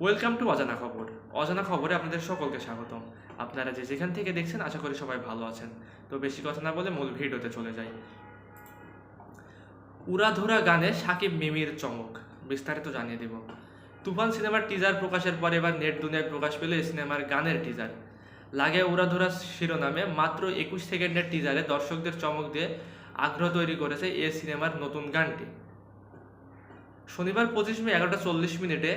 Welcome to অজানা খবর। অজানা খবরে আপনাদের সকলকে স্বাগতম। আপনারা যে যেখান থেকে দেখছেন, আশা করি সবাই ভালো আছেন। তো বেশি কথা না বলে মূল ভিডিওতে চলে যাই। উড়াধুরা গানে সাকিব মিমির চমক, বিস্তারিত জানিয়ে দিব। তুফান সিনেমার টিজার প্রকাশের পর এবার নেট দুনিয়ায় প্রকাশ পেল সিনেমার গানের টিজার লাগে উড়াধুরা শিরোনামে মাত্র একুশ সেকেন্ডের টিজারে দর্শকদের চমক দিয়ে আগ্রহ তৈরি করেছে এ সিনেমার নতুন গানটি। শনিবার পঁচিশ মে এগারোটা চল্লিশ মিনিটে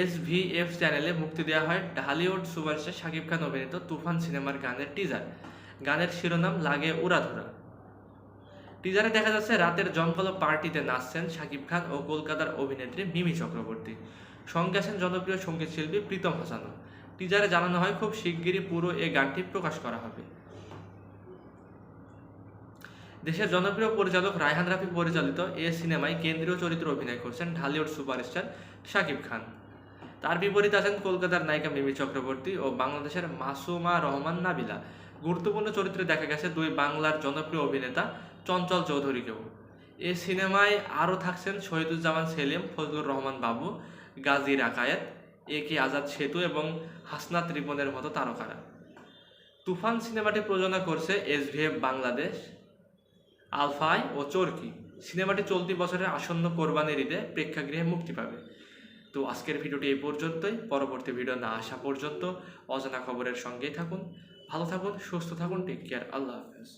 এস ভি এফ চ্যানেলে মুক্তি দেওয়া হয় ঢালিউড সুপারস্টার শাকিব খান অভিনীত তুফান সিনেমার গানের টিজার গানের শিরোনাম লাগে উড়াধুরা টিজারে দেখা যাচ্ছে রাতের জমকালো পার্টিতে নাচছেন শাকিব খান ও কলকাতার অভিনেত্রী মিমি চক্রবর্তী। সঙ্গে আছেন জনপ্রিয় সংগীত শিল্পী প্রীতম হাসানও। টিজারে জানানো হয়, খুব শিগগিরই পুরো এ গানটি প্রকাশ করা হবে। দেশের জনপ্রিয় পরিচালক রায়হান রাফি পরিচালিত এ সিনেমায় কেন্দ্রীয় চরিত্রে অভিনয় করছেন ঢালিউড সুপারস্টার শাকিব খান। তার বিপরীতে আছেন কলকাতার নায়িকা মিমি চক্রবর্তী ও বাংলাদেশের মাসুমা রহমান নাবিলা। গুরুত্বপূর্ণ চরিত্রে দেখা গেছে দুই বাংলার জনপ্রিয় অভিনেতা চঞ্চল চৌধুরীকেও। এ সিনেমায় আরও থাকছেন শহীদুজ্জামান সেলিম, ফজলুর রহমান বাবু, গাজী রাকায়েত, এ কে আজাদ সেতু এবং হাসনাত রিপনের মতো তারকারা। তুফান সিনেমাটি প্রযোজনা করছে এসভিএফ বাংলাদেশ আলফাই ও চরকি। সিনেমাটি চলতি বছরের আসন্ন কোরবানির ঈদে প্রেক্ষাগৃহে মুক্তি পাবে। তো আজকের ভিডিওটি এই পর্যন্তই। পরবর্তী ভিডিও না আসা পর্যন্ত অজানা খবরের সঙ্গেই থাকুন। ভালো থাকুন, সুস্থ থাকুন টেক কেয়ার আল্লাহ হাফেজ।